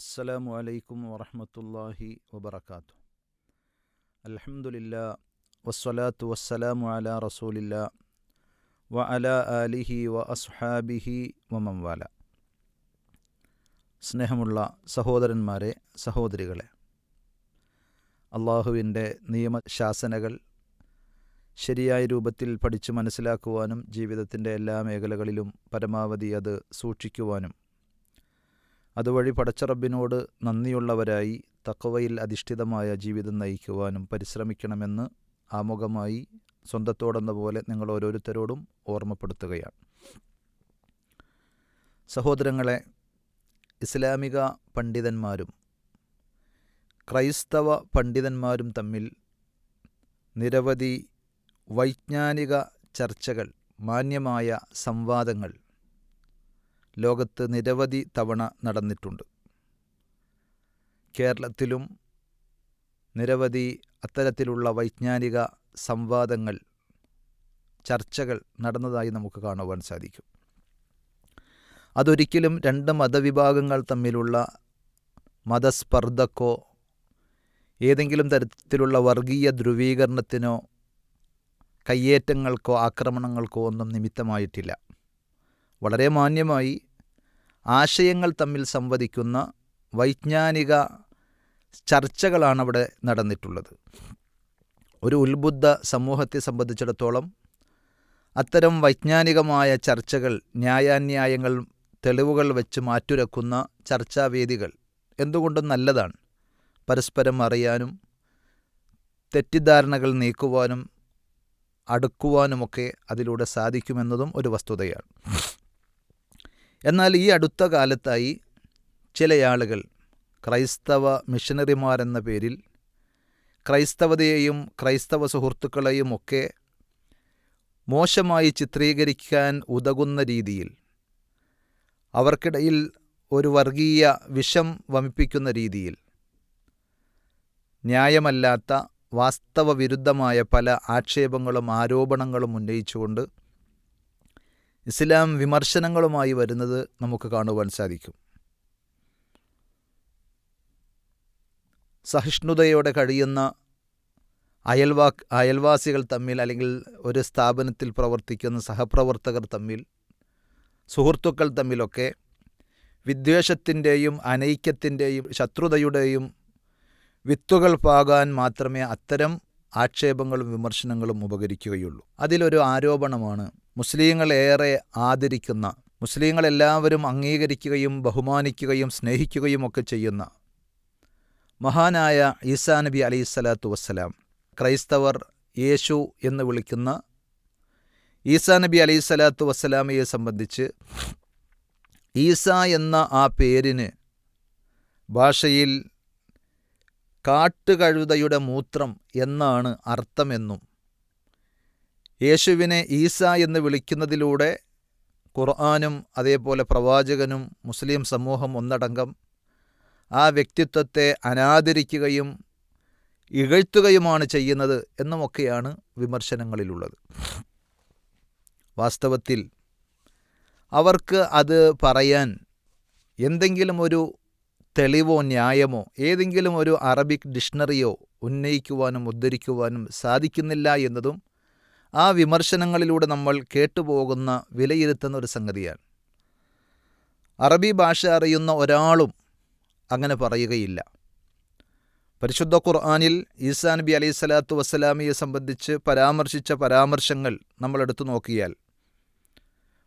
അസ്സലാമു അലൈക്കും വറഹമത്തല്ലാഹി വബർക്കാത്തു അലഹമുല്ല വസ്സലാത്തു വസ്സലാമു അല റസൂലില്ല വ അല അലിഹി വ അസ്ഹാബിഹി വമംവാല സ്നേഹമുള്ള സഹോദരന്മാരെ സഹോദരികളെ അള്ളാഹുവിന്റെ നിയമശാസനകൾ ശരിയായ രൂപത്തിൽ പഠിച്ചു മനസ്സിലാക്കുവാനും ജീവിതത്തിന്റെ എല്ലാ മേഖലകളിലും പരമാവധി അത് സൂക്ഷിക്കുവാനും അതുവഴി പടച്ചറബിനോട് നന്ദിയുള്ളവരായി തക്കവയിൽ അധിഷ്ഠിതമായ ജീവിതം നയിക്കുവാനും പരിശ്രമിക്കണമെന്ന് ആമുഖമായി സ്വന്തത്തോടെന്ന പോലെ നിങ്ങൾ ഓരോരുത്തരോടും ഓർമ്മപ്പെടുത്തുകയാണ്. സഹോദരങ്ങളെ ഇസ്ലാമിക പണ്ഡിതന്മാരും ക്രൈസ്തവ പണ്ഡിതന്മാരും തമ്മിൽ നിരവധി വൈജ്ഞാനിക ചർച്ചകൾ മാന്യമായ സംവാദങ്ങൾ ലോകത്ത് നിരവധി തവണ നടന്നിട്ടുണ്ട്. കേരളത്തിലും നിരവധി അത്തരത്തിലുള്ള വൈജ്ഞാനിക സംവാദങ്ങൾ ചർച്ചകൾ നടന്നതായി നമുക്ക് കാണുവാൻ സാധിക്കും. അതൊരിക്കലും രണ്ട് മതവിഭാഗങ്ങൾ തമ്മിലുള്ള മതസ്പർദ്ധക്കോ ഏതെങ്കിലും തരത്തിലുള്ള വർഗീയ ധ്രുവീകരണത്തിനോ കയ്യേറ്റങ്ങൾക്കോ ആക്രമണങ്ങൾക്കോ ഒന്നും നിമിത്തമായിട്ടില്ല. വളരെ മാന്യമായി ആശയങ്ങൾ തമ്മിൽ സംവദിക്കുന്ന വൈജ്ഞാനിക ചർച്ചകളാണ് അവിടെ നടന്നിട്ടുള്ളത്. ഒരു ഉത്ബുദ്ധ സമൂഹത്തെ സംബന്ധിച്ചിടത്തോളം അത്തരം വൈജ്ഞാനികമായ ചർച്ചകൾ ന്യായാന്യായങ്ങൾ തെളിവുകൾ വെച്ച് മാറ്റുരക്കുന്ന ചർച്ചാവേദികൾ എന്തുകൊണ്ടും നല്ലതാണ്. പരസ്പരം അറിയാനും തെറ്റിദ്ധാരണകൾ നീക്കുവാനും അടുക്കുവാനുമൊക്കെ അതിലൂടെ സാധിക്കുമെന്നതും ഒരു വസ്തുതയാണ്. എന്നാൽ ഈ അടുത്ത കാലത്തായി ചില ആളുകൾ ക്രൈസ്തവ മിഷനറിമാരെന്ന പേരിൽ ക്രൈസ്തവതയെയും ക്രൈസ്തവ സുഹൃത്തുക്കളെയും ഒക്കെ മോശമായി ചിത്രീകരിക്കാൻ ഉതകുന്ന രീതിയിൽ അവർക്കിടയിൽ ഒരു വർഗീയ വിഷം വമിപ്പിക്കുന്ന രീതിയിൽ ന്യായമല്ലാത്ത വാസ്തവ വിരുദ്ധമായ പല ആക്ഷേപങ്ങളും ആരോപണങ്ങളും ഉന്നയിച്ചുകൊണ്ട് ഇസ്ലാം വിമർശനങ്ങളുമായി വരുന്നത് നമുക്ക് കാണുവാൻ സാധിക്കും. സഹിഷ്ണുതയോടെ കഴിയുന്ന അയൽവാ അയൽവാസികൾ തമ്മിൽ അല്ലെങ്കിൽ ഒരു സ്ഥാപനത്തിൽ പ്രവർത്തിക്കുന്ന സഹപ്രവർത്തകർ തമ്മിൽ സുഹൃത്തുക്കൾ തമ്മിലൊക്കെ വിദ്വേഷത്തിന്റെയും അനൈക്യത്തിന്റെയും ശത്രുതയുടെയും വിത്തുകൾ പാകാൻ മാത്രമേ അത്തരം ആക്ഷേപങ്ങളും വിമർശനങ്ങളും ഉപകരിക്കുകയുള്ളൂ. അതിലൊരു ആരോപണമാണ് മുസ്ലിങ്ങൾ ഏറെ ആദരിക്കുന്ന മുസ്ലിങ്ങളെല്ലാവരും അംഗീകരിക്കുകയും ബഹുമാനിക്കുകയും സ്നേഹിക്കുകയും ഒക്കെ ചെയ്യുന്ന മഹാനായ ഈസാ നബി അലൈഹി സ്വലാത്തു വസ്സലാം ക്രൈസ്തവർ യേശു എന്ന് വിളിക്കുന്ന ഈസാ നബി അലൈഹി സ്വലാത്തു വസ്സലാമയെ സംബന്ധിച്ച് ഈസ എന്ന ആ പേരിന് ഭാഷയിൽ കാട്ടുകഴുതയുടെ മൂത്രം എന്നാണ് അർത്ഥമെന്നും യേശുവിനെ ഈസ എന്ന് വിളിക്കുന്നതിലൂടെ ഖുർആാനും അതേപോലെ പ്രവാചകനും മുസ്ലിം സമൂഹം ഒന്നടങ്കം ആ വ്യക്തിത്വത്തെ അനാദരിക്കുകയും ഇകഴ്ത്തുകയുമാണ് ചെയ്യുന്നത് എന്നുമൊക്കെയാണ് വിമർശനങ്ങളിലുള്ളത്. വാസ്തവത്തിൽ അവർക്ക് അത് പറയാൻ എന്തെങ്കിലും ഒരു തെളിവോ ന്യായമോ ഏതെങ്കിലും ഒരു അറബിക് ഡിക്ഷണറിയോ ഉന്നയിക്കുവാനും ഉദ്ധരിക്കുവാനും സാധിക്കുന്നില്ല എന്നതും ആ വിമർശനങ്ങളിലൂടെ നമ്മൾ കേട്ടുപോകുന്ന വിലയിരുത്തുന്ന ഒരു സംഗതിയാണ്. അറബി ഭാഷ അറിയുന്ന ഒരാളും അങ്ങനെ പറയുകയില്ല. പരിശുദ്ധ ഖുർആാനിൽ ഈസാ നബി അലൈഹി സ്വലാത്തു വസ്സലാമിയെ സംബന്ധിച്ച് പരാമർശിച്ച പരാമർശങ്ങൾ നമ്മൾ എടുത്തു നോക്കിയാൽ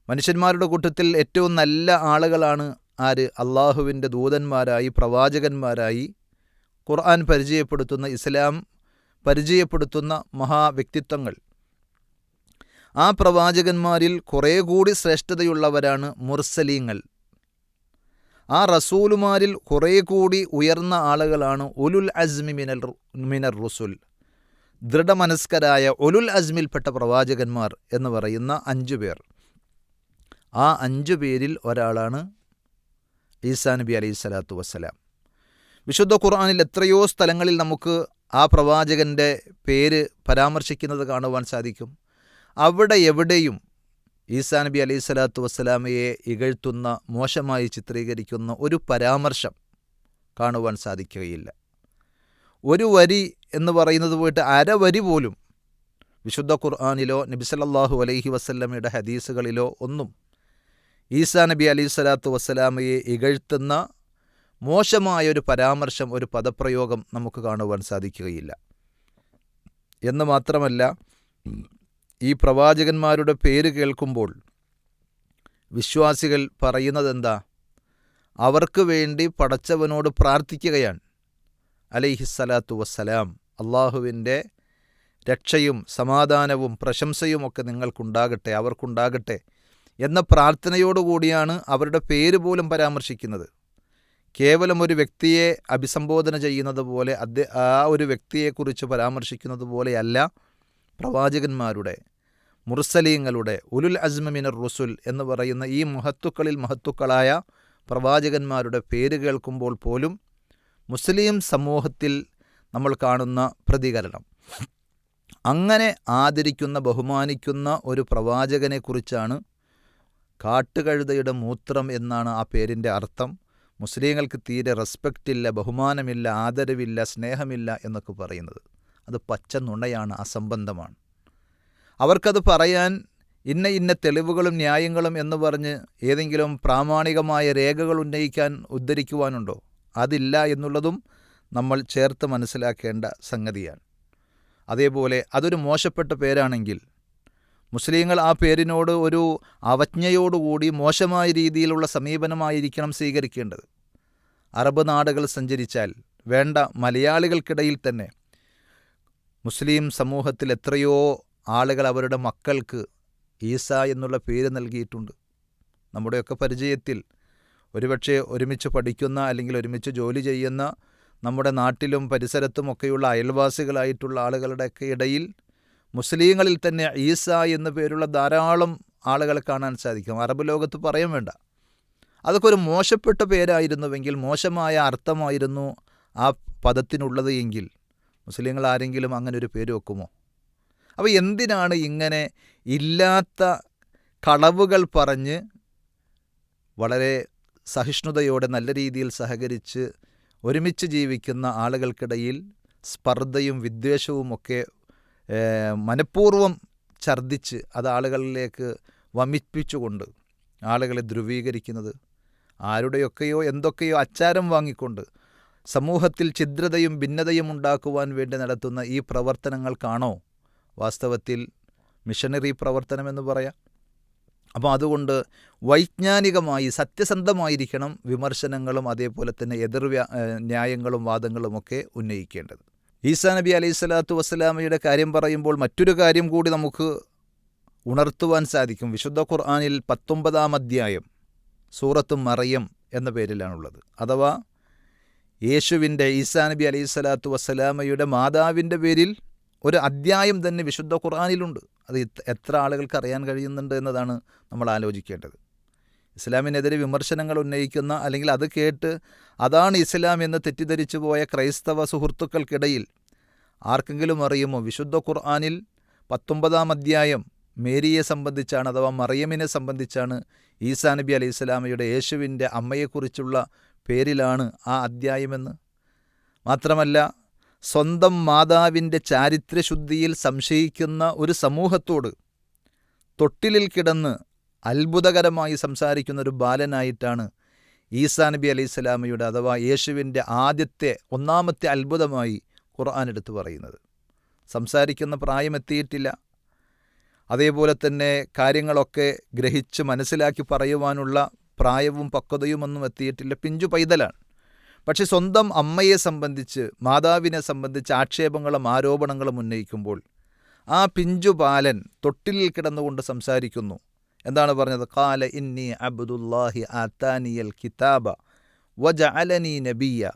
മനുഷ്യന്മാരുടെ കൂട്ടത്തിൽ ഏറ്റവും നല്ല ആളുകളാണ് ആര്? അള്ളാഹുവിന്റെ ദൂതന്മാരായി പ്രവാചകന്മാരായി ഖുർആൻ പരിചയപ്പെടുത്തുന്ന ഇസ്ലാം പരിചയപ്പെടുത്തുന്ന മഹാവ്യക്തിത്വങ്ങൾ. ആ പ്രവാചകന്മാരിൽ കുറേ കൂടി ശ്രേഷ്ഠതയുള്ളവരാണ് മുർസലീങ്ങൾ. ആ റസൂലുമാരിൽ കുറേ കൂടി ഉയർന്ന ആളുകളാണ് ഉലുൽ അസ്മി മിനൽ മിനർ റുസുൽ. ദൃഢമനസ്കരായ ഉലുൽ അസ്മിൽപ്പെട്ട പ്രവാചകന്മാർ എന്ന് പറയുന്ന അഞ്ചു പേർ. ആ അഞ്ചു പേരിൽ ഒരാളാണ് ഈസാ നബി അലൈഹി സ്വലാത്തു വസ്സലാം. വിശുദ്ധ ഖുർആാനിൽ എത്രയോ സ്ഥലങ്ങളിൽ നമുക്ക് ആ പ്രവാചകന്റെ പേര് പരാമർശിക്കുന്നത് കാണുവാൻ സാധിക്കും. അവിടെ എവിടെയും ഈസാ നബി അലൈഹി സ്വലാത്തു വസ്സലാമയെ ഇകഴ്ത്തുന്ന മോശമായി ചിത്രീകരിക്കുന്ന ഒരു പരാമർശം കാണുവാൻ സാധിക്കുകയില്ല. ഒരു വരി എന്ന് പറയുന്നത് പോയിട്ട് അരവരി പോലും വിശുദ്ധ ഖുർആാനിലോ നബി സല്ലല്ലാഹു അലൈഹി വസല്ലമയുടെ ഹദീസുകളിലോ ഒന്നും ഈസാ നബി അലൈഹി സ്വലാത്തു വസ്സലാമയെ ഇകഴ്ത്തുന്ന മോശമായൊരു പരാമർശം ഒരു പദപ്രയോഗം നമുക്ക് കാണുവാൻ സാധിക്കുകയില്ല. എന്ന് മാത്രമല്ല ഈ പ്രവാചകന്മാരുടെ പേര് കേൾക്കുമ്പോൾ വിശ്വാസികൾ പറയുന്നതെന്താ? അവർക്ക് വേണ്ടി പടച്ചവനോട് പ്രാർത്ഥിക്കുകയാണ്. അലൈഹിസ്സലാത്തു വസ്സലാം. അള്ളാഹുവിന്റെ രക്ഷയും സമാധാനവും പ്രശംസയും ഒക്കെ നിങ്ങൾക്കുണ്ടാകട്ടെ അവർക്കുണ്ടാകട്ടെ എന്ന പ്രാർത്ഥനയോടുകൂടിയാണ് അവരുടെ പേര് പോലും പരാമർശിക്കുന്നത്. കേവലം ഒരു വ്യക്തിയെ അഭിസംബോധന ചെയ്യുന്നത് പോലെ ആ ഒരു വ്യക്തിയെക്കുറിച്ച് പരാമർശിക്കുന്നത് പോലെയല്ല പ്രവാചകന്മാരുടെ മുർസലീങ്ങളുടെ ഉലുൽ അസ്മമിനർ റുസുൽ എന്ന് പറയുന്ന ഈ മഹത്തുക്കളിൽ മഹത്തുക്കളായ പ്രവാചകന്മാരുടെ പേര് കേൾക്കുമ്പോൾ പോലും മുസ്ലിം സമൂഹത്തിൽ നമ്മൾ കാണുന്ന പ്രതികരണം. അങ്ങനെ ആദരിക്കുന്ന ബഹുമാനിക്കുന്ന ഒരു പ്രവാചകനെക്കുറിച്ചാണ് കാട്ടുകഴുതയുടെ മൂത്രം എന്നാണ് ആ പേരിന്റെ അർത്ഥം. മുസ്ലിങ്ങൾക്ക് തീരെ റെസ്പെക്റ്റ് ഇല്ല ബഹുമാനമില്ല ആദരവില്ല സ്നേഹമില്ല എന്നൊക്കെ പറയുന്നത്. അത് പച്ച നുണയാണ് അസംബന്ധമാണ് അവർക്കത് പറയാൻ ഇന്ന ഇന്ന തെളിവുകളും ന്യായങ്ങളും എന്ന് പറഞ്ഞ് ഏതെങ്കിലും പ്രാമാണികമായ രേഖകൾ ഉന്നയിക്കാൻ ഉദ്ധരിക്കുവാനുണ്ടോ? അതില്ല എന്നുള്ളതും നമ്മൾ ചേർത്ത് മനസ്സിലാക്കേണ്ട സംഗതിയാണ്. അതേപോലെ അതൊരു മോശപ്പെട്ട പേരാണെങ്കിൽ മുസ്ലിങ്ങൾ ആ പേരിനോട് ഒരു അവജ്ഞയോടുകൂടി മോശമായ രീതിയിലുള്ള സമീപനമായിരിക്കണം സ്വീകരിക്കേണ്ടത്. അറബ് നാടുകൾ സഞ്ചരിച്ചാൽ വേണ്ട മലയാളികൾക്കിടയിൽ തന്നെ മുസ്ലിം സമൂഹത്തിൽ എത്രയോ ആളുകൾ അവരുടെ മക്കൾക്ക് ഈസ എന്നുള്ള പേര് നൽകിയിട്ടുണ്ട്. നമ്മുടെയൊക്കെ പരിചയത്തിൽ ഒരുപക്ഷെ ഒരുമിച്ച് പഠിക്കുന്ന അല്ലെങ്കിൽ ഒരുമിച്ച് ജോലി ചെയ്യുന്ന നമ്മുടെ നാട്ടിലും പരിസരത്തുമൊക്കെയുള്ള അയൽവാസികളായിട്ടുള്ള ആളുകളുടെയൊക്കെ ഇടയിൽ മുസ്ലിങ്ങളിൽ തന്നെ ഈസ എന്നു പേരുള്ള ധാരാളം ആളുകളെ കാണാൻ സാധിക്കും. അറബ് ലോകത്ത് പറയാൻ വേണ്ട. അതൊക്കെ ഒരു മോശപ്പെട്ട പേരായിരുന്നുവെങ്കിൽ മോശമായ അർത്ഥമായിരുന്നു ആ പദത്തിനുള്ളത് എങ്കിൽ മുസ്ലിങ്ങൾ ആരെങ്കിലും അങ്ങനെ ഒരു പേര് വെക്കുമോ? അപ്പോൾ എന്തിനാണ് ഇങ്ങനെ ഇല്ലാത്ത കളവുകൾ പറഞ്ഞ് വളരെ സഹിഷ്ണുതയോടെ നല്ല രീതിയിൽ സഹകരിച്ച് ഒരുമിച്ച് ജീവിക്കുന്ന ആളുകൾക്കിടയിൽ സ്പർദ്ധയും വിദ്വേഷവും ഒക്കെ മനഃപൂർവം ഛർദ്ദിച്ച് അത് ആളുകളിലേക്ക് വമിപ്പിച്ചുകൊണ്ട് ആളുകളെ ധ്രുവീകരിക്കുന്നത് ആരുടെയൊക്കെയോ എന്തൊക്കെയോ അച്ചാരം വാങ്ങിക്കൊണ്ട് സമൂഹത്തിൽ ഛിദ്രതയും ഭിന്നതയും ഉണ്ടാക്കുവാൻ വേണ്ടി നടത്തുന്ന ഈ പ്രവർത്തനങ്ങൾക്കാണോ വാസ്തവത്തിൽ മിഷനറി പ്രവർത്തനമെന്ന് പറയാം. അപ്പോൾ അതുകൊണ്ട് വൈജ്ഞാനികമായി സത്യസന്ധമായിരിക്കണം വിമർശനങ്ങളും അതേപോലെ തന്നെ എതിർ ന്യായങ്ങളും വാദങ്ങളുമൊക്കെ ഉന്നയിക്കേണ്ടത്. ഈസാ നബി അലൈഹി സ്വലാത്തു വസ്സലാമയുടെ കാര്യം പറയുമ്പോൾ മറ്റൊരു കാര്യം കൂടി നമുക്ക് ഉണർത്തുവാൻ സാധിക്കും. വിശുദ്ധ ഖുർആാനിൽ പത്തൊമ്പതാം അധ്യായം സൂറത്തും മറയം എന്ന പേരിലാണുള്ളത്. അഥവാ യേശുവിന്റെ ഈസാ നബി അലൈഹി സ്വലാത്തു വസ്സലാമയുടെ മാതാവിന്റെ പേരിൽ ഒരു അധ്യായം തന്നെ വിശുദ്ധ ഖുർആാനിലുണ്ട്. അത് എത്ര ആളുകൾക്ക് അറിയാൻ കഴിയുന്നുണ്ട് എന്നതാണ് നമ്മൾ ആലോചിക്കേണ്ടത്. ഇസ്ലാമിനെതിരെ വിമർശനങ്ങൾ ഉന്നയിക്കുന്ന അല്ലെങ്കിൽ അത് കേട്ട് അതാണ് ഇസ്ലാം എന്ന് തെറ്റിദ്ധരിച്ചു പോയ ക്രൈസ്തവ സുഹൃത്തുക്കൾക്കിടയിൽ ആർക്കെങ്കിലും അറിയുമോ? വിശുദ്ധ ഖുർആാനിൽ പത്തൊമ്പതാം അധ്യായം മേരിയെ സംബന്ധിച്ചാണ് അഥവാ മറിയമിനെ സംബന്ധിച്ചാണ് ഈസാ നബി അലൈഹി സ്വലാമയുടെ യേശുവിന്റെ അമ്മയെക്കുറിച്ചുള്ള പേരിലാണ് ആ അധ്യായമെന്ന്. മാത്രമല്ല സ്വന്തം മാതാവിന്റെ ചാരിത്രശുദ്ധിയിൽ സംശയിക്കുന്ന ഒരു സമൂഹത്തോട് തൊട്ടിലിൽ കിടന്ന് അത്ഭുതകരമായി സംസാരിക്കുന്ന ഒരു ബാലനായിട്ടാണ് ഈസാ നബി അലൈഹി സ്വലാമയുടെ അഥവാ യേശുവിന്റെ ആദ്യത്തെ ഒന്നാമത്തെ അത്ഭുതമായി ഖുർആൻ എടുത്തു പറയുന്നത്. സംസാരിക്കുന്ന പ്രായമെത്തിയിട്ടില്ല. അതേപോലെ തന്നെ കാര്യങ്ങളൊക്കെ ഗ്രഹിച്ച് മനസ്സിലാക്കി പറയുവാനുള്ള പ്രായവും പക്വതയുമൊന്നും എത്തിയിട്ടില്ല. പിഞ്ചു പൈതലാണ്. പക്ഷെ സ്വന്തം അമ്മയെ സംബന്ധിച്ച് മാതാവിനെ സംബന്ധിച്ച് ആക്ഷേപങ്ങളും ആരോപണങ്ങളും ഉന്നയിക്കുമ്പോൾ ആ പിഞ്ചു ബാലൻ തൊട്ടിലിൽ കിടന്നുകൊണ്ട് സംസാരിക്കുന്നു. എന്താണ് പറഞ്ഞത്? കാല ഇന്നി അബ്ദുല്ലാഹി അത്താനിയൽ കിതാബ വജ അലനി നബിയ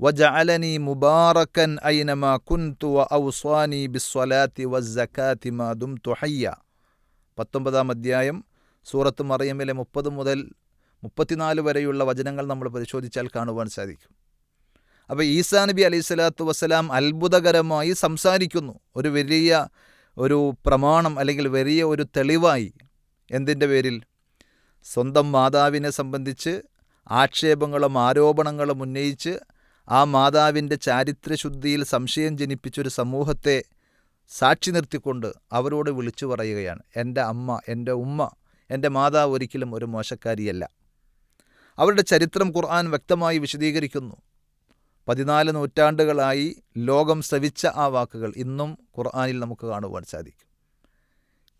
വജ അലനി മുബാറക്കൻ ഐനമ കുൻതു ഔസ്വാനി ബിസ്വലാത്തി വസ്സക്കാത്തി മാ തുഹയ്യ ഹയ്യ. പത്തൊമ്പതാം അധ്യായം സൂറത്ത് മറിയമിലെ മുപ്പത് മുതൽ മുപ്പത്തിനാല് വരെയുള്ള വചനങ്ങൾ നമ്മൾ പരിശോധിച്ചാൽ കാണുവാൻ സാധിക്കും. അപ്പോൾ ഈസാ നബി അലൈഹി സ്വലാത്തു വസ്സലാം അത്ഭുതകരമായി സംസാരിക്കുന്നു. ഒരു വലിയ ഒരു പ്രമാണം അല്ലെങ്കിൽ വലിയ ഒരു തെളിവായി എന്തിന്റെ പേരിൽ? സ്വന്തം മാതാവിനെ സംബന്ധിച്ച് ആക്ഷേപങ്ങളും ആരോപണങ്ങളും ഉന്നയിച്ച് ആ മാതാവിന്റെ ചാരിത്രശുദ്ധിയിൽ സംശയം ജനിപ്പിച്ചൊരു സമൂഹത്തെ സാക്ഷി നിർത്തിക്കൊണ്ട് അവരോട് വിളിച്ചു പറയുകയാണ്. എന്റെ അമ്മ എന്റെ ഉമ്മ എന്റെ മാതാവ് ഒരിക്കലും ഒരു മോശക്കാരിയല്ല. അവരുടെ ചരിത്രം ഖുർആൻ വ്യക്തമായി വിശദീകരിക്കുന്നു. പതിനാല് നൂറ്റാണ്ടുകളായി ലോകം ശ്രവിച്ച ആ വാക്കുകൾ ഇന്നും ഖുർആനിൽ നമുക്ക് കാണുവാൻ സാധിക്കും.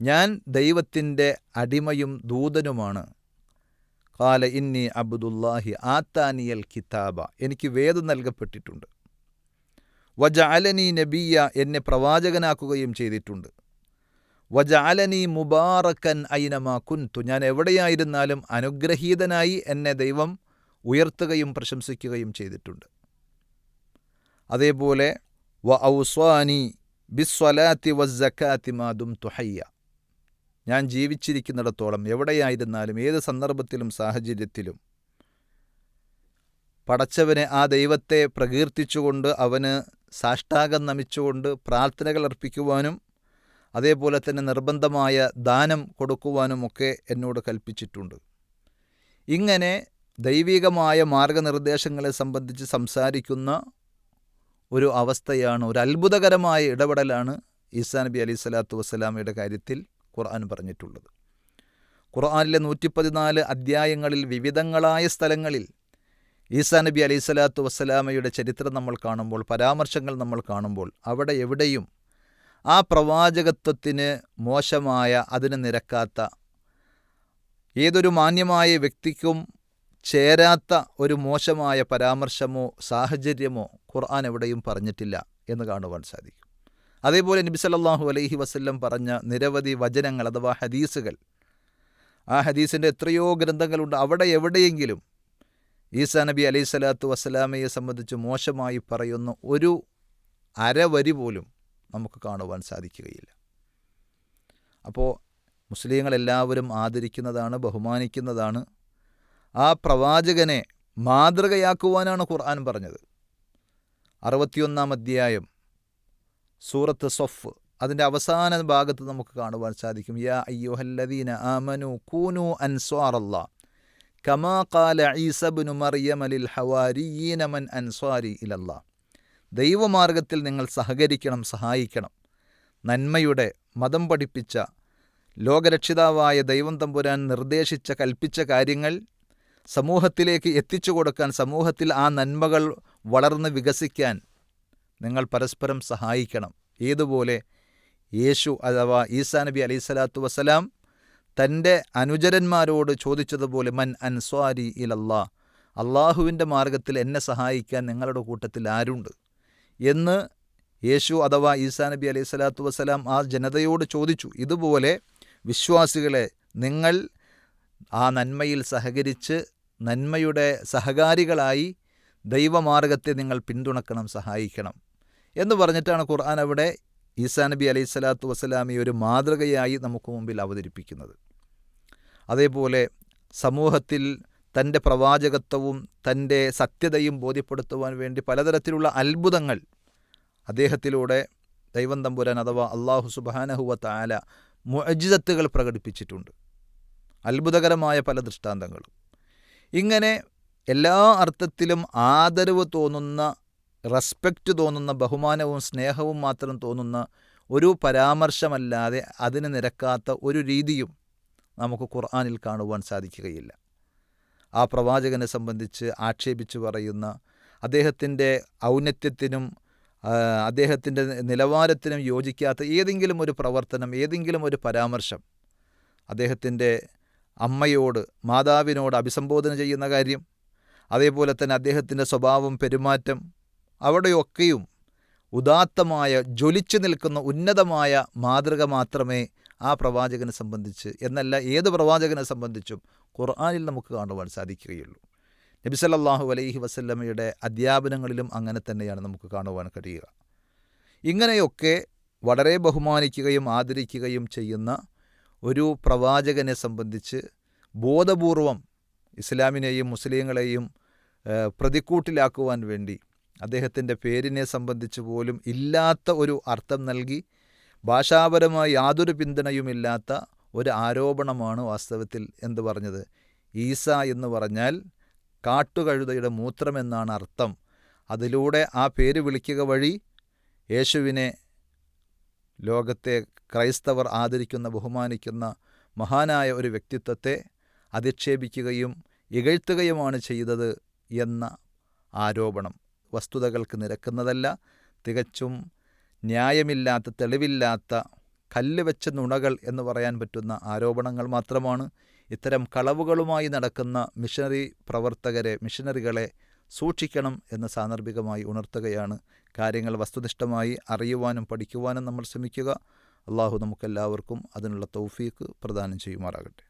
ഞാൻ ദൈവത്തിന്റെ അടിമയും ദൂതനുമാണ്. കാല ഇന്നി അബ്ദുല്ലാഹി ആത്താനിയൽ കിതാബ. എനിക്ക് വേദം നൽകപ്പെട്ടിട്ടുണ്ട്. വജ അലനി നബിയ എന്നെ പ്രവാചകനാക്കുകയും ചെയ്തിട്ടുണ്ട്. വജ അലനി മുബാറക്കൻ ഐനമാ കുൻതു ഞാൻ എവിടെയായിരുന്നാലും അനുഗ്രഹീതനായി എന്നെ ദൈവം ഉയർത്തുകയും പ്രശംസിക്കുകയും ചെയ്തിട്ടുണ്ട്. അതേപോലെ വ ഔസ്വാനി ബിസ്വലാത്തി വസ്സക്കാത്തി മാതും തുഹയ്യ ഞാൻ ജീവിച്ചിരിക്കുന്നിടത്തോളം എവിടെയായിരുന്നാലും ഏത് സന്ദർഭത്തിലും സാഹചര്യത്തിലും പടച്ചവനെ ആ ദൈവത്തെ പ്രകീർത്തിച്ചുകൊണ്ട് അവന് സാഷ്ടാകം നമിച്ചുകൊണ്ട് പ്രാർത്ഥനകൾ അർപ്പിക്കുവാനും അതേപോലെ തന്നെ നിർബന്ധമായ ദാനം കൊടുക്കുവാനുമൊക്കെ എന്നോട് കൽപ്പിച്ചിട്ടുണ്ട്. ഇങ്ങനെ ദൈവികമായ മാർഗനിർദ്ദേശങ്ങളെ സംബന്ധിച്ച് സംസാരിക്കുന്ന ഒരു അവസ്ഥയാണ് ഒരു അത്ഭുതകരമായ ഇടപെടലാണ് ഈസാ നബി അലൈഹി സ്വലാത്തു വസ്സലാമയുടെ കാര്യത്തിൽ ഖുർആൻ പറഞ്ഞിട്ടുള്ളത്. ഖുർആനിലെ നൂറ്റി പതിനാല് അധ്യായങ്ങളിൽ വിവിധങ്ങളായ സ്ഥലങ്ങളിൽ ഈസാ നബി അലൈഹി സ്വലാത്തു വസ്സലാമയുടെ ചരിത്രം നമ്മൾ കാണുമ്പോൾ പരാമർശങ്ങൾ നമ്മൾ കാണുമ്പോൾ അവിടെ എവിടെയും ആ പ്രവാചകത്വത്തിന് മോശമായ അതിന് നിരക്കാത്ത ഏതൊരു മാന്യമായ വ്യക്തിക്കും ചേരാത്ത ഒരു മോശമായ പരാമർശമോ സാഹചര്യമോ ഖുർആൻ എവിടെയും പറഞ്ഞിട്ടില്ല എന്ന് കാണുവാൻ സാധിക്കും. അതേപോലെ നബി സല്ലല്ലാഹു അലൈഹി വസ്ല്ലം പറഞ്ഞ നിരവധി വചനങ്ങൾ അഥവാ ഹദീസുകൾ ആ ഹദീസിന്റെ എത്രയോ ഗ്രന്ഥങ്ങളുണ്ട്. അവിടെ എവിടെയെങ്കിലും ഈസാ നബി അലൈഹി സ്വലാത്തു വസ്സലാമയെ സംബന്ധിച്ച് മോശമായി പറയുന്ന ഒരു അരവരി പോലും നമുക്ക് കാണുവാൻ സാധിക്കുകയില്ല. അപ്പോൾ മുസ്ലിങ്ങളെല്ലാവരും ആദരിക്കുന്നതാണ് ബഹുമാനിക്കുന്നതാണ്. ആ പ്രവാചകനെ മാതൃകയാക്കുവാനാണ് ഖുർആൻ പറഞ്ഞത്. അറുപത്തിയൊന്നാം അധ്യായം സൂറത്ത് സൊഫ് അതിന്റെ അവസാന ഭാഗത്ത് നമുക്ക് കാണുവാൻ സാധിക്കും. യാ അയ്യോഹല്ലദീന ആമനു കൂനു അൻസ്വാറല്ലാ. കമാ കാല ഈസബിനു മറിയമലിൽ ഹവാരിയീനമൻ അൻസ്വാരി ഇലല്ലാ. ദൈവമാർഗത്തിൽ നിങ്ങൾ സഹകരിക്കണം സഹായിക്കണം. നന്മയുടെ മതം പഠിപ്പിച്ച ലോകരക്ഷിതാവായ ദൈവം തമ്പുരാൻ നിർദ്ദേശിച്ച കൽപ്പിച്ച കാര്യങ്ങൾ സമൂഹത്തിലേക്ക് എത്തിച്ചു കൊടുക്കാൻ സമൂഹത്തിൽ ആ നന്മകൾ വളർന്ന് വികസിക്കാൻ നിങ്ങൾ പരസ്പരം സഹായിക്കണം. ഏതുപോലെ യേശു അഥവാ ഈസാ നബി അലൈഹി സ്വലാത്തു വസ്സലാം തന്റെ അനുചരന്മാരോട് ചോദിച്ചതുപോലെ മൻ അൻസ്വാരി ഇലല്ലാ അള്ളാഹുവിന്റെ മാർഗത്തിൽ എന്നെ സഹായിക്കാൻ നിങ്ങളുടെ കൂട്ടത്തിൽ ആരുണ്ട്? എന്ന് യേശു അഥവാ ഈസാ നബി അലൈഹി സ്വലാത്തു വസ്സലാം ആ ജനതയോട് ചോദിച്ചു. ഇതുപോലെ വിശ്വാസികളെ നിങ്ങൾ ആ നന്മയിൽ സഹകരിച്ച് നന്മയുടെ സഹകാരികളായി ദൈവമാർഗത്തെ നിങ്ങൾ പിന്തുണക്കണം സഹായിക്കണം എന്ന് പറഞ്ഞിട്ടാണ് ഖുർആൻ അവിടെ ഈസാ നബി അലൈഹി സ്വലാത്തു വസ്സലാമി ഒരു മാതൃകയായി നമുക്ക് മുമ്പിൽ അവതരിപ്പിക്കുന്നത്. അതേപോലെ സമൂഹത്തിൽ തന്റെ പ്രവാചകത്വവും തന്റെ സത്യതയും ബോധ്യപ്പെടുത്തുവാൻ വേണ്ടി പലതരത്തിലുള്ള അത്ഭുതങ്ങൾ അദ്ദേഹത്തിലൂടെ ദൈവം തമ്പുരാൻ അഥവാ അള്ളാഹു സുബാനഹുവ താല മുഅജിതത്തുകൾ പ്രകടിപ്പിച്ചിട്ടുണ്ട്. അത്ഭുതകരമായ പല ദൃഷ്ടാന്തങ്ങളും. ഇങ്ങനെ എല്ലാ അർത്ഥത്തിലും ആദരവ് തോന്നുന്ന റെസ്പെക്റ്റ് തോന്നുന്ന ബഹുമാനവും സ്നേഹവും മാത്രം തോന്നുന്ന ഒരു പരാമർശമല്ലാതെ അതിന് നിരക്കാത്ത ഒരു രീതിയും നമുക്ക് ഖുർആാനിൽ കാണുവാൻ സാധിക്കുകയില്ല. ആ പ്രവാചകനെ സംബന്ധിച്ച് ആക്ഷേപിച്ചു പറയുന്ന അദ്ദേഹത്തിന്റെ ഔന്നത്യത്തിനും അദ്ദേഹത്തിന്റെ നിലവാരത്തിനും യോജിക്കാത്ത ഏതെങ്കിലും ഒരു പ്രവർത്തനം ഏതെങ്കിലും ഒരു പരാമർശം അദ്ദേഹത്തിന്റെ അമ്മയോട് മാതാവിനോട് അഭിസംബോധന ചെയ്യുന്ന കാര്യം അതേപോലെ തന്നെ അദ്ദേഹത്തിന്റെ സ്വഭാവം പെരുമാറ്റം അവിടെയൊക്കെയും ഉദാത്തമായ ജ്വലിച്ചു നിൽക്കുന്ന ഉന്നതമായ മാതൃക മാത്രമേ ആ പ്രവാചകനെ സംബന്ധിച്ച് എന്നല്ല ഏത് പ്രവാചകനെ സംബന്ധിച്ചും ഖുർആാനിൽ നമുക്ക് കാണുവാൻ സാധിക്കുകയുള്ളൂ. നബി സല്ലാഹു അലൈഹി വസല്ലമയുടെ അധ്യാപനങ്ങളിലും അങ്ങനെ തന്നെയാണ് നമുക്ക് കാണുവാൻ കഴിയുക. ഇങ്ങനെയൊക്കെ വളരെ ബഹുമാനിക്കുകയും ആദരിക്കുകയും ചെയ്യുന്ന ഒരു പ്രവാചകനെ സംബന്ധിച്ച് ബോധപൂർവം ഇസ്ലാമിനെയും മുസ്ലിങ്ങളെയും പ്രതിക്കൂട്ടിലാക്കുവാൻ വേണ്ടി അദ്ദേഹത്തിന്റെ പേരിനെ സംബന്ധിച്ച് പോലും ഇല്ലാത്ത ഒരു അർത്ഥം നൽകി ഭാഷാപരമായി യാതൊരു പിന്തുണയുമില്ലാത്ത ഒരു ആരോപണമാണ് വാസ്തവത്തിൽ എന്ത് പറഞ്ഞത്? ഈസ എന്ന് പറഞ്ഞാൽ കാട്ടുകഴുതയുടെ മൂത്രമെന്നാണ് അർത്ഥം. അതിലൂടെ ആ പേര് വിളിക്കുക വഴി യേശുവിനെ ലോകത്തെ ക്രൈസ്തവർ ആദരിക്കുന്ന ബഹുമാനിക്കുന്ന മഹാനായ ഒരു വ്യക്തിത്വത്തെ അധിക്ഷേപിക്കുകയും ഇകഴ്ത്തുകയുമാണ് ചെയ്തത് എന്ന ആരോപണം വസ്തുതകൾക്ക് നിരക്കുന്നതല്ല തികച്ചും ന്യായമില്ലാത്ത തെളിവില്ലാത്ത കല്ലുവെച്ച നുണകൾ എന്ന് പറയാൻ പറ്റുന്ന ആരോപണങ്ങൾ മാത്രമാണ് ഇത്തരം കളവുകളുമായി നടക്കുന്ന മിഷനറി പ്രവർത്തകരെ മിഷനറികളെ സൂക്ഷിക്കണം എന്ന് സാന്ദർഭികമായി ഉണർത്തുകയാണ്. കാര്യങ്ങൾ വസ്തുനിഷ്ഠമായി അറിയുവാനും പഠിക്കുവാനും നമ്മൾ ശ്രമിക്കുക. അള്ളാഹു നമുക്കെല്ലാവർക്കും അതിനുള്ള തൗഫീക്ക് പ്രദാനം ചെയ്യുമാറാകട്ടെ.